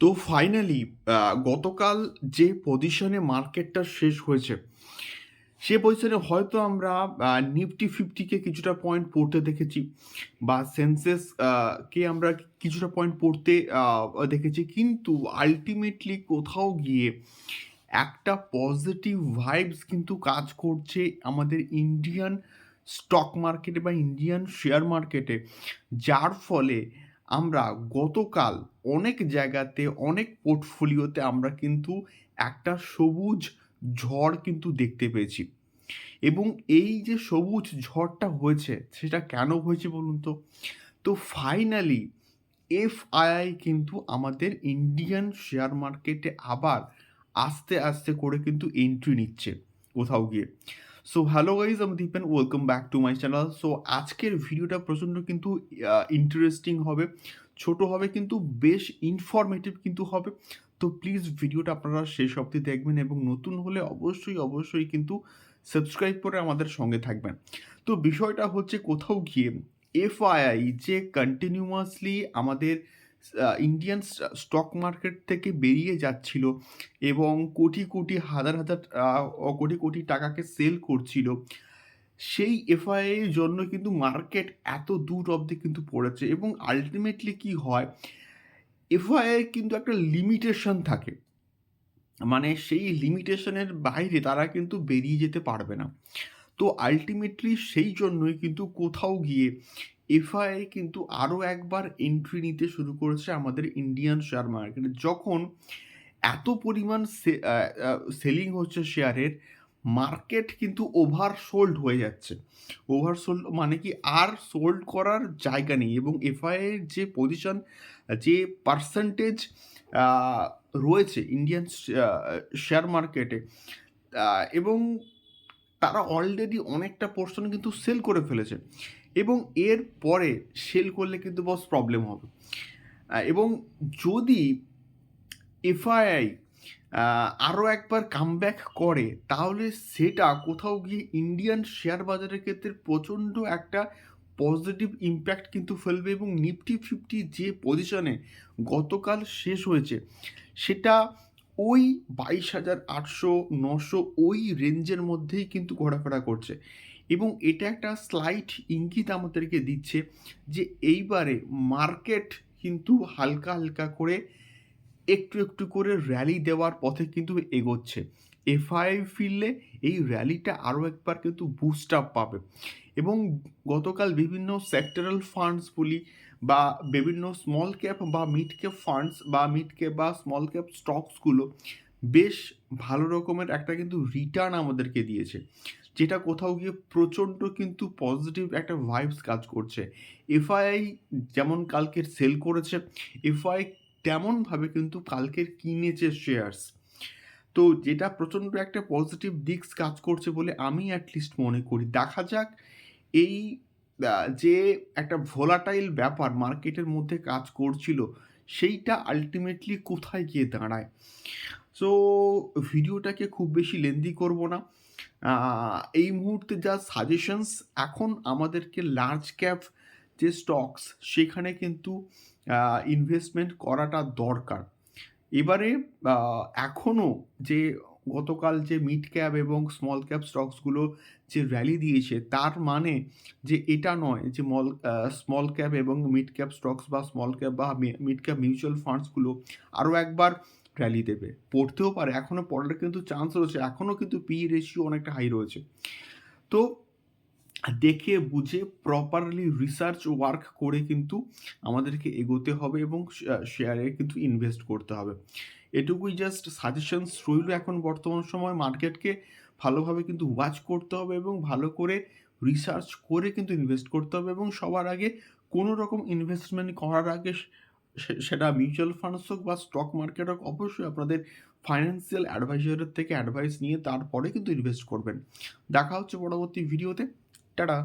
তো ফাইনালি গতকাল যে পজিশনে মার্কেটটা শেষ হয়েছে, সে পজিশনে হয়তো আমরা নিফটি ফিফটিকে কিছুটা পয়েন্ট পড়তে দেখেছি বা সেন্সেস কে আমরা কিছুটা পয়েন্ট পড়তে দেখেছি। কিন্তু আলটিমেটলি কোথাও গিয়ে একটা পজিটিভ ভাইবস কিন্তু কাজ করছে আমাদের ইন্ডিয়ান স্টক মার্কেটে বা ইন্ডিয়ান শেয়ার মার্কেটে যার ফলে আমরা গতকাল অনেক জায়গাতে, অনেক পোর্টফোলিওতে আমরা কিন্তু একটা সবুজ ঝড় কিন্তু দেখতে পেয়েছি। এবং এই যে সবুজ ঝড়টা হয়েছে, সেটা কেন হয়েছে বলুন তো? তো ফাইনালি এফআইআই কিন্তু আমাদের ইন্ডিয়ান শেয়ার মার্কেটে আবার আস্তে আস্তে করে কিন্তু এন্ট্রি নিচ্ছে কোথাও গিয়ে। সো হ্যালো গাইজ আমি Dipen welcome back to my channel so আজকের ভিডিওটা প্রচণ্ড কিন্তু ইন্টারেস্টিং হবে, ছোট হবে কিন্তু, বেশ ইনফরমেটিভ কিন্তু হবে। তো প্লিজ ভিডিওটা আপনারা শেষ অবধি দেখবেন এবং নতুন হলে অবশ্যই অবশ্যই কিন্তু সাবস্ক্রাইব করে আমাদের সঙ্গে থাকবেন। তো বিষয়টা হচ্ছে কোথাও গিয়ে এফআইআই যে কন্টিনিউয়াসলি আমাদের ইন্ডিয়ান স্টক মার্কেট থেকে বেরিয়ে যাচ্ছিল এবং কোটি কোটি হাজার হাজার কোটি কোটি টাকাকে সেল করছিল। সেই এফআইআই এর জন্য কিন্তু মার্কেট এত দূর অবধি কিন্তু পড়েছে এবং আলটিমেটলি কি হয় এফআইআই কিন্তু একটা লিমিটেশন থাকে। মানে সেই লিমিটেশনের বাইরে তারা কিন্তু বেরিয়ে যেতে পারবে না। তো আলটিমেটলি সেই জন্যই কিন্তু কোথাও গিয়ে এফআইআই কিন্তু আরও একবার এন্ট্রি নিতে শুরু করেছে আমাদের ইন্ডিয়ান শেয়ার মার্কেটে যখন এত পরিমাণ সেলিং হচ্ছে শেয়ারের মার্কেট কিন্তু ওভার সোল্ড হয়ে যাচ্ছে। ওভার সোল্ড মানে কি আর সোল্ড করার জায়গা নেই এবং এফআইআই যে পজিশন যে পার্সেন্টেজ রয়েছে ইন্ডিয়ান শেয়ার মার্কেটে এবং তারা অলরেডি অনেকটা পোর্শন কিন্তু সেল করে ফেলেছে। এবং এর পরে সেল করলে কিন্তু বস প্রবলেম হবে। এবং যদি এফআইআই আরও একবার কামব্যাক করে, তাহলে সেটা কোথাও গিয়ে ইন্ডিয়ান শেয়ার বাজারের ক্ষেত্রে প্রচণ্ড একটা পজিটিভ ইম্প্যাক্ট কিন্তু ফেলবে এবং নিফটি ফিফটি যে পজিশনে গতকাল শেষ হয়েছে, সেটা ওই বাইশ হাজার আটশো, নশো ওই রেঞ্জের মধ্যেই কিন্তু ঘোরাফেরা করছে। এবং এটা একটা স্লাইট ইঙ্গিত আমাদেরকে দিচ্ছে যে এইবারে মার্কেট কিন্তু হালকা হালকা করে একটু একটু করে র্যালি দেওয়ার পথে কিন্তু এগোচ্ছে। এফআই ফিরলে এই র্যালিটা আরও একবার কিন্তু বুস্ট আপ পাবে। এবং গতকাল বিভিন্ন সেক্টরাল ফান্ডস বলি বা বিভিন্ন স্মল ক্যাপ বা মিড ক্যাপ ফান্ডস বা মিড ক্যাপ বা স্মল ক্যাপ স্টকসগুলো বেশ ভালো রকমের একটা কিন্তু রিটার্ন আমাদেরকে দিয়েছে। যেটা কোথাও গিয়ে প্রচণ্ড কিন্তু পজিটিভ একটা ভাইবস কাজ করছে। এফআইআই যেমন কালকের সেল করেছে এফআই তেমনভাবে কিন্তু কালকের কিনেছে শেয়ার্স তো যেটা প্রচণ্ড একটা পজিটিভ দিকস কাজ করছে বলে আমি অ্যাটলিস্ট মনে করি। দেখা যাক এই যে একটা ভোলাটাইল ব্যাপার মার্কেটের মধ্যে কাজ করছিল, সেইটা আলটিমেটলি কোথায় গিয়ে দাঁড়ায়? সো ভিডিওটাকে খুব বেশি লেন্দি করব না। এই মুহূর্তে যা সাজেশনস এখন আমাদেরকে লার্জ ক্যাপ যে স্টকস সেখানে কিন্তু ইনভেস্টমেন্ট করাটা দরকার। এবারে এখনও যে গতকাল যে মিড ক্যাপ এবং স্মল ক্যাপ স্টকসগুলো যে র্যালি দিয়েছে, তার মানে যে এটা নয় যে মল স্মল ক্যাপ এবং মিড ক্যাপ স্টকস বা স্মল ক্যাপ বা মিড ক্যাপ মিউচুয়াল ফান্ডসগুলো আরও একবার র্যালি দেবে। পড়তেও পারে এখনও পড়ার কিন্তু চান্স রয়েছে এখনও কিন্তু পি রেশিও অনেকটা হাই রয়েছে। তো দেখে বুঝে প্রপারলি রিসার্চ ওয়ার্ক করে কিন্তু আমাদেরকে এগোতে হবে এবং শেয়ারে কিন্তু ইনভেস্ট করতে হবে। এটুকুই জাস্ট সাজেশনস রইল এখন বর্তমান সময় মার্কেটকে ভালোভাবে কিন্তু ওয়াচ করতে হবে এবং ভালো করে রিসার্চ করে কিন্তু ইনভেস্ট করতে হবে এবং সবার আগে কোনো রকম ইনভেস্টমেন্ট করার আগে সেটা মিউচুয়াল ফান্ডস হোক বা স্টক মার্কেট হোক, অবশ্যই আপনাদের ফাইন্যান্সিয়াল অ্যাডভাইজারের থেকে অ্যাডভাইস নিয়ে তারপরে কিন্তু ইনভেস্ট করবেন। দেখা হচ্ছে পরবর্তী ভিডিওতে টাটা